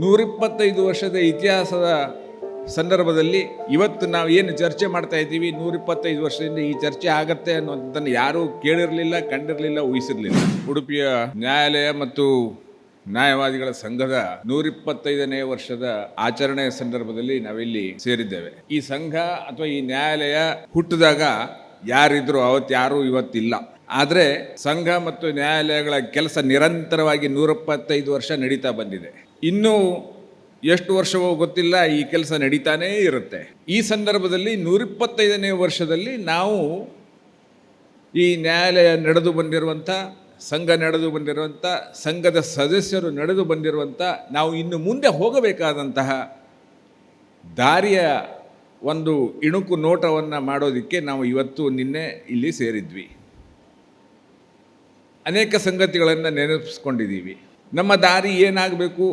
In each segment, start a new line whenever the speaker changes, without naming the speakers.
ನೂರಿಪ್ಪತ್ತೈದು ವರ್ಷದ ಇತಿಹಾಸದ ಸಂದರ್ಭದಲ್ಲಿ ಇವತ್ತು ನಾವು ಏನು ಚರ್ಚೆ ಮಾಡ್ತಾ ಇದ್ದೀವಿ, ನೂರಿಪ್ಪತ್ತೈದು ವರ್ಷದಿಂದ ಈ ಚರ್ಚೆ ಆಗತ್ತೆ ಅನ್ನೋದನ್ನು ಯಾರೂ ಕೇಳಿರಲಿಲ್ಲ, ಕಂಡಿರಲಿಲ್ಲ, ಊಹಿಸಿರಲಿಲ್ಲ. ಉಡುಪಿಯ ನ್ಯಾಯಾಲಯ ಮತ್ತು ನ್ಯಾಯವಾದಿಗಳ ಸಂಘದ ನೂರಿಪ್ಪತ್ತೈದನೇ ವರ್ಷದ ಆಚರಣೆಯ ಸಂದರ್ಭದಲ್ಲಿ ನಾವಿಲ್ಲಿ ಸೇರಿದ್ದೇವೆ. ಈ ಸಂಘ ಅಥವಾ ಈ ನ್ಯಾಯಾಲಯ ಹುಟ್ಟಿದಾಗ ಯಾರಿದ್ರು, ಅವತ್ತು ಯಾರು ಇವತ್ತಿಲ್ಲ. ಆದರೆ ಸಂಘ ಮತ್ತು ನ್ಯಾಯಾಲಯಗಳ ಕೆಲಸ ನಿರಂತರವಾಗಿ ನೂರಪ್ಪತ್ತೈದು ವರ್ಷ ನಡೀತಾ ಬಂದಿದೆ. ಇನ್ನೂ ಎಷ್ಟು ವರ್ಷವೋ ಗೊತ್ತಿಲ್ಲ, ಈ ಕೆಲಸ ನಡೀತಾನೇ ಇರುತ್ತೆ. ಈ ಸಂದರ್ಭದಲ್ಲಿ ನೂರಿಪ್ಪತ್ತೈದನೇ ವರ್ಷದಲ್ಲಿ ನಾವು ಈ ನ್ಯಾಯಾಲಯ ನಡೆದು ಬಂದಿರುವಂಥ, ಸಂಘ ನಡೆದು ಬಂದಿರುವಂಥ, ಸಂಘದ ಸದಸ್ಯರು ನಡೆದು ಬಂದಿರುವಂಥ, ನಾವು ಇನ್ನು ಮುಂದೆ ಹೋಗಬೇಕಾದಂತಹ ದಾರಿಯ ಒಂದು ಇಣುಕು ನೋಟವನ್ನು ಮಾಡೋದಕ್ಕೆ ನಾವು ಇವತ್ತು ನಿನ್ನೆ ಇಲ್ಲಿ ಸೇರಿದ್ವಿ. ಅನೇಕ ಸಂಗತಿಗಳನ್ನು ನೆನಪಿಸ್ಕೊಂಡಿದ್ದೀವಿ. ನಮ್ಮ ದಾರಿ ಏನಾಗಬೇಕು?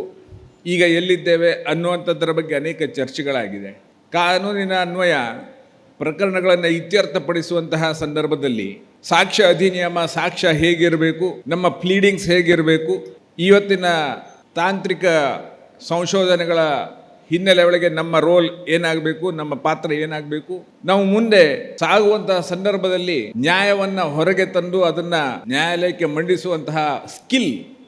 ಈಗ ಎಲ್ಲಿದ್ದೇವೆ ಅನ್ನುವಂಥದ್ದರ ಬಗ್ಗೆ ಅನೇಕ ಚರ್ಚೆಗಳಾಗಿದೆ. ಕಾನೂನಿನ ಅನ್ವಯ, ಪ್ರಕರಣಗಳನ್ನು ಇತ್ಯರ್ಥಪಡಿಸುವಂತಹ ಸಂದರ್ಭದಲ್ಲಿ ಸಾಕ್ಷ್ಯ ಅಧಿನಿಯಮ, ಸಾಕ್ಷ್ಯ ಹೇಗಿರಬೇಕು, ನಮ್ಮ ಪ್ಲೀಡಿಂಗ್ಸ್ ಹೇಗಿರಬೇಕು, ಇವತ್ತಿನ ತಾಂತ್ರಿಕ ಸಂಶೋಧನೆಗಳ ಹಿನ್ನೆಲೆ ಒಳಗೆ ನಮ್ಮ ರೋಲ್ ಏನಾಗಬೇಕು, ನಮ್ಮ ಪಾತ್ರ ಏನಾಗಬೇಕು, ನಾವು ಮುಂದೆ ಸಾಗುವಂತಹ ಸಂದರ್ಭದಲ್ಲಿ ನ್ಯಾಯವನ್ನು ಹೊರಗೆ ತಂದು ಅದನ್ನು ನ್ಯಾಯಾಲಯಕ್ಕೆ ಮಂಡಿಸುವಂತಹ skill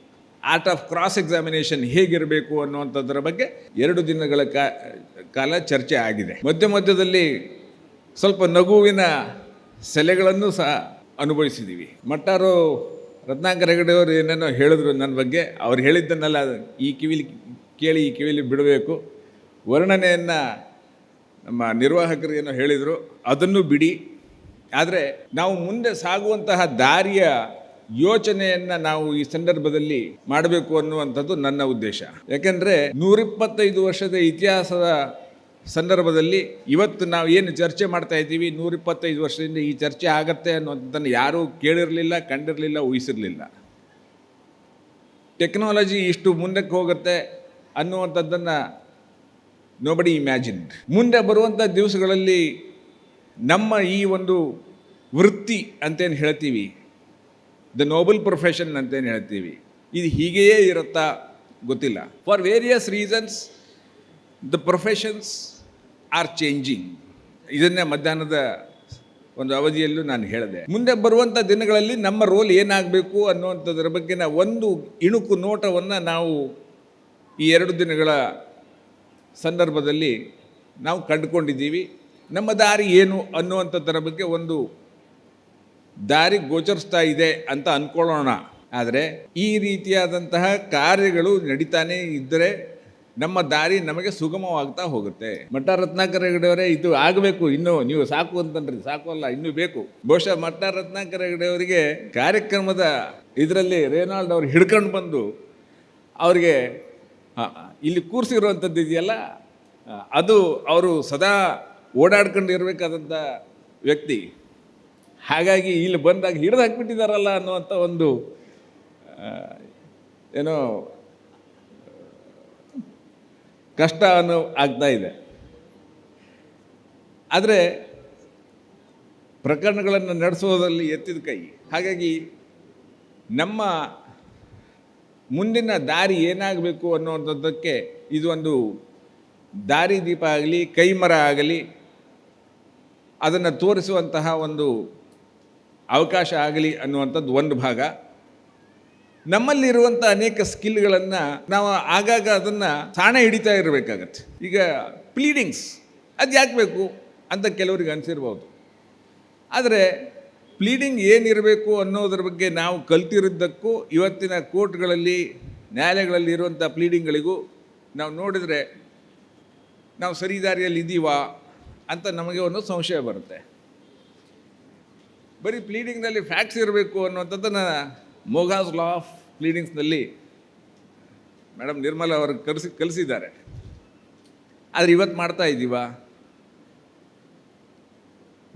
art of cross examination ಹೇಗಿರಬೇಕು ಅನ್ನುವಂಥದ್ರ ಬಗ್ಗೆ ಎರಡು ದಿನಗಳ ಕಾಲ ಚರ್ಚೆ ಆಗಿದೆ. ಮಧ್ಯ ಮಧ್ಯದಲ್ಲಿ ಸ್ವಲ್ಪ ನಗುವಿನ ಸೆಲೆಗಳನ್ನು ಸಹ ಅನುಭವಿಸಿದ್ದೀವಿ ಮಟ್ಟಾರು ರತ್ನಾಕರ ಹೆಗಡೆಯವರು ಏನೇನೋ ಹೇಳಿದ್ರು ನನ್ನ ಬಗ್ಗೆ, ಅವ್ರು ಹೇಳಿದ್ದನ್ನೆಲ್ಲ ಈ ಕಿವಿಲಿ ಕೇಳಿ ಈ ಕಿವಿಲಿ ಬಿಡಬೇಕು. ವರ್ಣನೆಯನ್ನು ನಮ್ಮ ನಿರ್ವಾಹಕರು ಏನೋ ಹೇಳಿದರು, ಅದನ್ನು ಬಿಡಿ. ಆದರೆ ನಾವು ಮುಂದೆ ಸಾಗುವಂತಹ ದಾರಿಯ ಯೋಚನೆಯನ್ನು ನಾವು ಈ ಸಂದರ್ಭದಲ್ಲಿ ಮಾಡಬೇಕು ಅನ್ನುವಂಥದ್ದು ನನ್ನ ಉದ್ದೇಶ. ಯಾಕೆಂದರೆ ನೂರಿಪ್ಪತ್ತೈದು ವರ್ಷದ ಇತಿಹಾಸದ ಸಂದರ್ಭದಲ್ಲಿ ಇವತ್ತು ನಾವು ಏನು ಚರ್ಚೆ ಮಾಡ್ತಾ ಇದ್ದೀವಿ, ನೂರಿಪ್ಪತ್ತೈದು ವರ್ಷದಿಂದ ಈ ಚರ್ಚೆ ಆಗತ್ತೆ ಅನ್ನೋದನ್ನು ಯಾರೂ ಕೇಳಿರಲಿಲ್ಲ, ಕಂಡಿರಲಿಲ್ಲ, ಊಹಿಸಿರಲಿಲ್ಲ. ಟೆಕ್ನಾಲಜಿ ಇಷ್ಟು ಮುಂದಕ್ಕೆ ಹೋಗುತ್ತೆ ಅನ್ನುವಂಥದ್ದನ್ನು ನೋಬಡಿ ಇಮ್ಯಾಜಿನ್ಡ್ ಮುಂದೆ ಬರುವಂಥ ದಿವಸಗಳಲ್ಲಿ ನಮ್ಮ ಈ ಒಂದು ವೃತ್ತಿ ಅಂತೇನು ಹೇಳ್ತೀವಿ ದ ನೋಬಲ್ ಪ್ರೊಫೆಷನ್ ಅಂತೇನು ಹೇಳ್ತೀವಿ. ಇದು ಹೀಗೆಯೇ ಇರುತ್ತಾ ಗೊತ್ತಿಲ್ಲ. For various reasons the professions are changing ಇದನ್ನೇ ಮಧ್ಯಾಹ್ನದ ಒಂದು ಅವಧಿಯಲ್ಲೂ ನಾನು ಹೇಳಿದೆ. ಮುಂದೆ ಬರುವಂಥ ದಿನಗಳಲ್ಲಿ ನಮ್ಮ ರೋಲ್ ಏನಾಗಬೇಕು ಅನ್ನುವಂಥದ್ರ ಬಗ್ಗೆನ ಒಂದು ಇಣುಕು ನೋಟವನ್ನು ನಾವು ಈ ಎರಡು ದಿನಗಳ ಸಂದರ್ಭದಲ್ಲಿ ನಾವು ಕಂಡುಕೊಂಡಿದ್ದೀವಿ. ನಮ್ಮ ದಾರಿ ಏನು ಅನ್ನುವಂಥದ್ದರ ಬಗ್ಗೆ ಒಂದು ದಾರಿ ಗೋಚರಿಸ್ತಾ ಇದೆ ಅಂತ ಅಂದ್ಕೊಳ್ಳೋಣ ಆದರೆ ಈ ರೀತಿಯಾದಂತಹ ಕಾರ್ಯಗಳು ನಡೀತಾನೇ ಇದ್ದರೆ ನಮ್ಮ ದಾರಿ ನಮಗೆ ಸುಗಮವಾಗ್ತಾ ಹೋಗುತ್ತೆ. ಮಠ ರತ್ನಾಕರ ಹೆಗಡೆಯವರೇ ಇದು ಆಗಬೇಕು ಇನ್ನೂ, ನೀವು ಸಾಕು ಅಂತನ್ರಿ ಸಾಕು ಅಲ್ಲ, ಇನ್ನೂ ಬೇಕು. ಬಹುಶಃ ಮಠ ರತ್ನಾಕರ ಹೆಗಡೆಯವರಿಗೆ ಕಾರ್ಯಕ್ರಮದ ಇದರಲ್ಲಿ ರೇನಾಲ್ಡ್ ಅವ್ರು ಹಿಡ್ಕೊಂಡು ಬಂದು ಅವರಿಗೆ ಇಲ್ಲಿ ಕೂರಿಸಿರುವಂಥದ್ದು ಇದೆಯಲ್ಲ? ಅದು ಅವರು ಸದಾ ಓಡಾಡ್ಕೊಂಡು ಇರಬೇಕಾದಂಥ ವ್ಯಕ್ತಿ. ಹಾಗಾಗಿ ಇಲ್ಲಿ ಬಂದಾಗ ಹಿಡಿದು ಹಾಕ್ಬಿಟ್ಟಿದ್ದಾರಲ್ಲ ಅನ್ನುವಂಥ ಒಂದು ಏನೋ, ಕಷ್ಟ ಅನ್ನೋ ಆಗ್ತಾ ಇದೆ. ಆದರೆ ಪ್ರಕರಣಗಳನ್ನು ನಡೆಸೋದಲ್ಲಿ ಎತ್ತಿದ ಕೈ. ಹಾಗಾಗಿ ನಮ್ಮ ಮುಂದಿನ ದಾರಿ ಏನಾಗಬೇಕು ಒಂದು ದಾರಿ ದೀಪ ಆಗಲಿ, ಕೈಮರ ಆಗಲಿ, ಅದನ್ನು ತೋರಿಸುವಂತಹ ಒಂದು ಅವಕಾಶ ಆಗಲಿ ಅನ್ನುವಂಥದ್ದು ಒಂದು ಭಾಗ. ನಮ್ಮಲ್ಲಿರುವಂಥ ಅನೇಕ ಸ್ಕಿಲ್ಗಳನ್ನು ನಾವು ಆಗಾಗ ಅದನ್ನು ಸಾಣ ಹಿಡಿತಾ ಇರಬೇಕಾಗತ್ತೆ. ಈಗ ಪ್ಲೀಡಿಂಗ್ಸ್ ಅದು ಯಾಕೆ ಬೇಕು ಅಂತ ಕೆಲವರಿಗೆ ಅನಿಸಿರ್ಬೋದು. ಆದರೆ ಪ್ಲೀಡಿಂಗ್ ಏನಿರಬೇಕು ಅನ್ನೋದ್ರ ಬಗ್ಗೆ ನಾವು ಕಲ್ತಿರೋದಕ್ಕೂ ಇವತ್ತಿನ ಕೋರ್ಟ್ಗಳಲ್ಲಿ ನ್ಯಾಯಾಲಯಗಳಲ್ಲಿ ಇರುವಂಥ ಪ್ಲೀಡಿಂಗ್ಗಳಿಗೂ ನಾವು ನೋಡಿದರೆ ನಾವು ಸರಿ ದಾರಿಯಲ್ಲಿ ಇದ್ದೀವಾ ಅಂತ ನಮಗೆ ಒಂದು ಸಂಶಯ ಬರುತ್ತೆ. ಬರೀ ಪ್ಲೀಡಿಂಗ್ನಲ್ಲಿ ಫ್ಯಾಕ್ಟ್ಸ್ ಇರಬೇಕು ಅನ್ನುವಂಥದ್ದನ್ನು ಮೋಗಾಸ್ ಲಾ ಆಫ್ ಪ್ಲೀಡಿಂಗ್ಸ್ನಲ್ಲಿ ಮೇಡಮ್ ನಿರ್ಮಲ ಅವರು ಕಲಿಸಿ ಕಲಿಸಿದ್ದಾರೆ. ಆದರೆ ಇವತ್ತು ಮಾಡ್ತಾ ಇದ್ದೀವ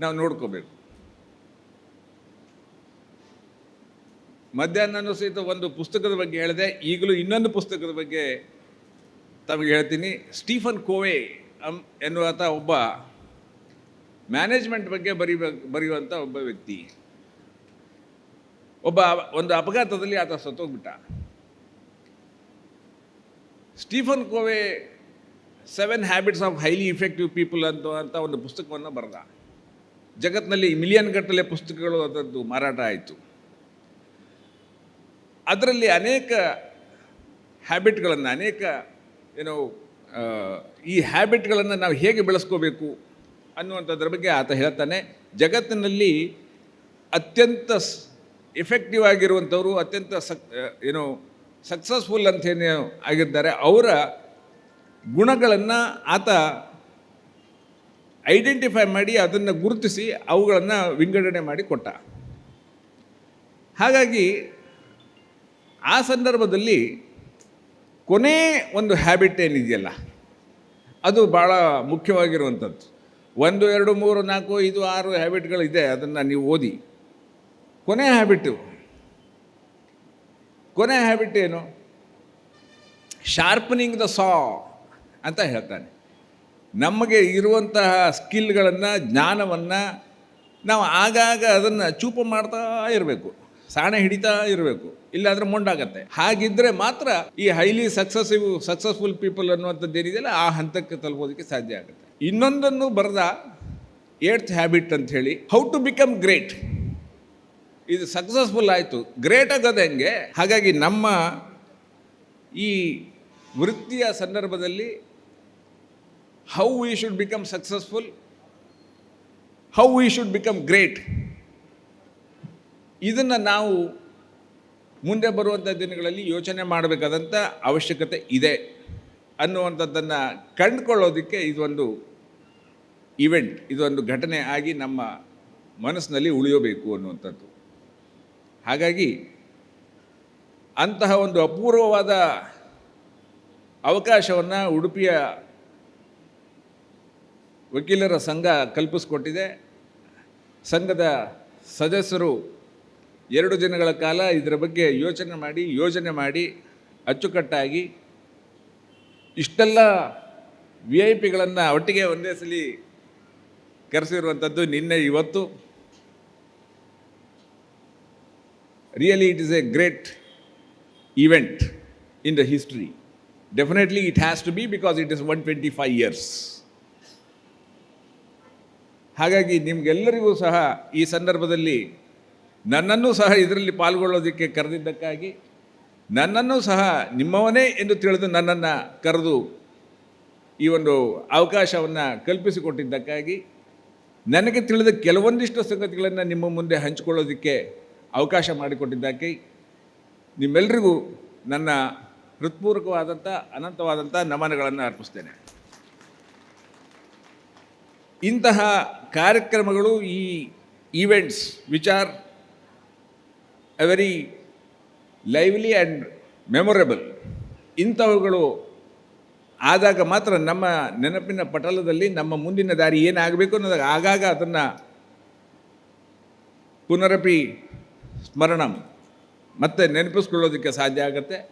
ನಾವು ನೋಡ್ಕೋಬೇಕು. ಮಧ್ಯಾಹ್ನನೂ ಸಹಿತ ಒಂದು ಪುಸ್ತಕದ ಬಗ್ಗೆ ಹೇಳಿದೆ, ಈಗಲೂ ಇನ್ನೊಂದು ಪುಸ್ತಕದ ಬಗ್ಗೆ ತಮಗೆ ಹೇಳ್ತೀನಿ. ಸ್ಟೀಫನ್ ಕೋವೆ ಎನ್ನುವಂಥ ಒಬ್ಬ ಮ್ಯಾನೇಜ್ಮೆಂಟ್ ಬಗ್ಗೆ ಬರೀಬೇಕು ಬರೆಯುವಂಥ ಒಬ್ಬ ವ್ಯಕ್ತಿ. ಒಬ್ಬ ಒಂದು ಅಪಘಾತದಲ್ಲಿ ಆತ ಸತ್ತೋಗ್ಬಿಟ್ಟ. Stephen Covey seven habits of highly effective people ಅಂತ ಅಂತ ಒಂದು ಪುಸ್ತಕವನ್ನು ಬರೆದ. ಜಗತ್ತಿನಲ್ಲಿ ಮಿಲಿಯನ್ ಗಟ್ಟಲೆ ಪುಸ್ತಕಗಳು ಅದರದ್ದು ಮಾರಾಟ ಆಯಿತು. ಅದರಲ್ಲಿ ಅನೇಕ ಹ್ಯಾಬಿಟ್ಗಳನ್ನು, ಅನೇಕ ಏನೋ ಈ ಹ್ಯಾಬಿಟ್ಗಳನ್ನು ನಾವು ಹೇಗೆ ಬೆಳೆಸ್ಕೋಬೇಕು? ಅನ್ನುವಂಥದ್ರ ಬಗ್ಗೆ ಆತ ಹೇಳ್ತಾನೆ. ಜಗತ್ತಿನಲ್ಲಿ ಅತ್ಯಂತ ಎಫೆಕ್ಟಿವ್ ಆಗಿರುವಂಥವರು ಅತ್ಯಂತ ಸಕ್ ಏನು ಸಕ್ಸಸ್ಫುಲ್ ಅಂತೇನು ಆಗಿದ್ದಾರೆ. ಅವರ ಗುಣಗಳನ್ನು ಆತ ಐಡೆಂಟಿಫೈ ಮಾಡಿ ಅದನ್ನು ಗುರುತಿಸಿ ಅವುಗಳನ್ನು ವಿಂಗಡಣೆ ಮಾಡಿ ಕೊಟ್ಟ. ಹಾಗಾಗಿ ಆ ಸಂದರ್ಭದಲ್ಲಿ ಕೊನೆ ಒಂದು ಹ್ಯಾಬಿಟ್ ಏನಿದೆಯಲ್ಲ, ಅದು ಭಾಳ ಮುಖ್ಯವಾಗಿರುವಂಥದ್ದು. ಒಂದು, ಎರಡು, ಮೂರು, ನಾಲ್ಕು, ಐದು, ಆರು ಹ್ಯಾಬಿಟ್ಗಳಿದೆ ಅದನ್ನು ನೀವು ಓದಿ. ಕೊನೆ ಹ್ಯಾಬಿಟ್ಟು ಕೊನೆ ಹ್ಯಾಬಿಟ್ ಏನು? ಶಾರ್ಪನಿಂಗ್ ದ ಸಾ ಅಂತ ಹೇಳ್ತಾನೆ. ನಮಗೆ ಇರುವಂತಹ ಸ್ಕಿಲ್ಗಳನ್ನು ಜ್ಞಾನವನ್ನು ನಾವು ಆಗಾಗ ಅದನ್ನು ಚೂಪು ಮಾಡ್ತಾ ಇರಬೇಕು. ಸಾಣೆ ಹಿಡಿತಾ ಇರಬೇಕು. ಇಲ್ಲಾಂದ್ರೆ ಮೊಂಡಾಗತ್ತೆ. ಹಾಗಿದ್ರೆ ಮಾತ್ರ ಈ ಹೈಲಿ ಸಕ್ಸಸಿವ್ ಸಕ್ಸಸ್ಫುಲ್ ಪೀಪಲ್ ಅನ್ನುವಂಥದ್ದು ಏನಿದೆಯಲ್ಲ ಆ ಹಂತಕ್ಕೆ ತಲುಪೋದಕ್ಕೆ ಸಾಧ್ಯ ಆಗುತ್ತೆ. ಇನ್ನೊಂದನ್ನು ಬರೆದ ಏಟ್ತ್ ಹ್ಯಾಬಿಟ್ ಅಂತ ಹೇಳಿ ಹೌ ಟು ಬಿಕಮ್ ಗ್ರೇಟ್ ಇದು ಸಕ್ಸಸ್ಫುಲ್ ಆಯಿತು. ಗ್ರೇಟ್ ಆಗೋದು ಹೆಂಗೆ? ಹಾಗಾಗಿ ನಮ್ಮ ಈ ವೃತ್ತಿಯ ಸಂದರ್ಭದಲ್ಲಿ how we should become successful how we should become great ಇದನ್ನು ನಾವು ಮುಂದೆ ಬರುವಂಥ ದಿನಗಳಲ್ಲಿ ಯೋಚನೆ ಮಾಡಬೇಕಾದಂಥ ಅವಶ್ಯಕತೆ ಇದೆ. ಅನ್ನುವಂಥದ್ದನ್ನು ಕಂಡುಕೊಳ್ಳೋದಕ್ಕೆ ಇದೊಂದು ಇವೆಂಟ್ ಇದೊಂದು ಘಟನೆ ಆಗಿ ನಮ್ಮ ಮನಸ್ಸಿನಲ್ಲಿ ಉಳಿಯಬೇಕು ಅನ್ನುವಂಥದ್ದು. ಹಾಗಾಗಿ ಅಂತಹ ಒಂದು ಅಪೂರ್ವವಾದ ಅವಕಾಶವನ್ನು ಉಡುಪಿಯ ವಕೀಲರ ಸಂಘ ಕಲ್ಪಿಸ್ಕೊಟ್ಟಿದೆ. ಸಂಘದ ಸದಸ್ಯರು ಎರಡು ದಿನಗಳ ಕಾಲ ಇದರ ಬಗ್ಗೆ ಯೋಚನೆ ಮಾಡಿ, ಯೋಜನೆ ಮಾಡಿ ಅಚ್ಚುಕಟ್ಟಾಗಿ ಇಷ್ಟೆಲ್ಲ ವಿ ಐ ಪಿಗಳನ್ನು ಒಟ್ಟಿಗೆ ಒಂದೇ ಸಲ ಕರೆಸಿರುವಂಥದ್ದು ನಿನ್ನೆ, ಇವತ್ತು. Really it is a great event in the history definitely it has to be because it is one twenty five years ಹಾಗಾಗಿ ನಿಮಗೆಲ್ಲರಿಗೂ ಸಹ ಈ ಸಂದರ್ಭದಲ್ಲಿ ನನ್ನನ್ನು ಸಹ ಇದರಲ್ಲಿ ಪಾಲ್ಗೊಳ್ಳೋದಕ್ಕೆ ಕರೆದಿದ್ದಕ್ಕಾಗಿ ನನ್ನನ್ನು ಸಹ ನಿಮ್ಮವನೇ ಎಂದು ತಿಳಿದು ನನ್ನನ್ನು ಕರೆದು ಈ ಒಂದು ಅವಕಾಶವನ್ನು ಕಲ್ಪಿಸಿಕೊಟ್ಟಿದ್ದಕ್ಕಾಗಿ ನನಗೆ ತಿಳಿದ ಕೆಲವೊಂದಿಷ್ಟು ಸಂಗತಿಗಳನ್ನು ನಿಮ್ಮ ಮುಂದೆ ಹಂಚಿಕೊಳ್ಳೋದಕ್ಕೆ ಅವಕಾಶ ಮಾಡಿಕೊಟ್ಟಿದ್ದಕ್ಕೆ ನಿಮ್ಮೆಲ್ಲರಿಗೂ ನನ್ನ ಹೃತ್ಪೂರ್ವಕವಾದಂಥ, ಅನಂತವಾದಂಥ ನಮನಗಳನ್ನು ಅರ್ಪಿಸ್ತೇನೆ. ಇಂತಹ ಕಾರ್ಯಕ್ರಮಗಳು ಈ events which are a very lively and memorable ಇಂಥವುಗಳು ಆದಾಗ ಮಾತ್ರ ನಮ್ಮ ನೆನಪಿನ ಪಟಲದಲ್ಲಿ ನಮ್ಮ ಮುಂದಿನ ದಾರಿ ಏನಾಗಬೇಕು ಅನ್ನೋದಾಗ ಆಗಾಗ ಅದನ್ನು ಪುನರಪಿ ಸ್ಮರಣ. ಮತ್ತೆ ನೆನಪಿಸ್ಕೊಳ್ಳೋದಕ್ಕೆ ಸಾಧ್ಯ ಆಗುತ್ತೆ.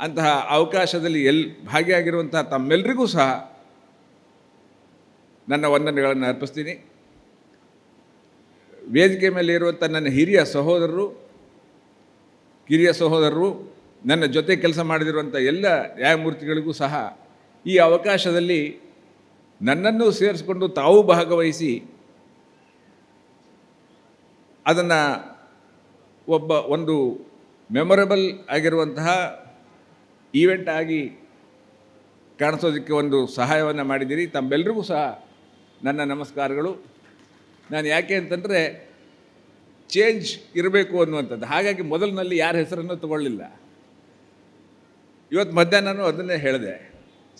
ಅಂತಹ ಅವಕಾಶದಲ್ಲಿ ಎಲ್ ಭಾಗಿಯಾಗಿರುವಂತಹ ತಮ್ಮೆಲ್ಲರಿಗೂ ಸಹ ನನ್ನ ವಂದನೆಗಳನ್ನು ಅರ್ಪಿಸ್ತೀನಿ. ವೇದಿಕೆ ಮೇಲೆ ಇರುವಂಥ ನನ್ನ ಹಿರಿಯ ಸಹೋದರರು ಕಿರಿಯ ಸಹೋದರರು, ನನ್ನ ಜೊತೆ ಕೆಲಸ ಮಾಡಿದಿರುವಂಥ ಎಲ್ಲ ನ್ಯಾಯಮೂರ್ತಿಗಳಿಗೂ ಸಹ ಈ ಅವಕಾಶದಲ್ಲಿ ನನ್ನನ್ನು ಸೇರಿಸಿಕೊಂಡು ತಾವು ಭಾಗವಹಿಸಿ ಅದನ್ನು ಒಬ್ಬ ಒಂದು ಮೆಮೊರಬಲ್ ಆಗಿರುವಂತಹ ಈವೆಂಟ್ ಆಗಿ ಕಾಣಿಸೋದಕ್ಕೆ ಒಂದು ಸಹಾಯವನ್ನು ಮಾಡಿದ್ದೀರಿ. ತಮ್ಮೆಲ್ಲರಿಗೂ ಸಹ ನನ್ನ ನಮಸ್ಕಾರಗಳು. ನಾನು ಯಾಕೆ ಅಂತಂದರೆ ಚೇಂಜ್ ಇರಬೇಕು ಅನ್ನುವಂಥದ್ದು. ಹಾಗಾಗಿ ಮೊದಲಿನಲ್ಲಿ ಯಾರ ಹೆಸರನ್ನು ತಗೊಳ್ಳಿಲ್ಲ. ಇವತ್ತು ಮಧ್ಯಾಹ್ನನೂ ಅದನ್ನೇ ಹೇಳಿದೆ.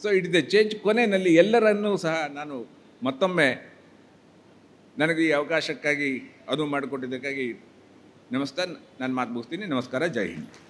So it is a change ಕೊನೆಯಲ್ಲಿ ಎಲ್ಲರನ್ನೂ ಸಹ ನಾನು ಮತ್ತೊಮ್ಮೆ ನನಗೆ ಈ ಅವಕಾಶಕ್ಕಾಗಿ ಅದು ಮಾಡಿಕೊಟ್ಟಿದ್ದಕ್ಕಾಗಿ ನಮಸ್ಕಾರ ನಾನು ಮಾತು ಮುಗಿಸ್ತೀನಿ. ನಮಸ್ಕಾರ, ಜೈ ಹಿಂದ್.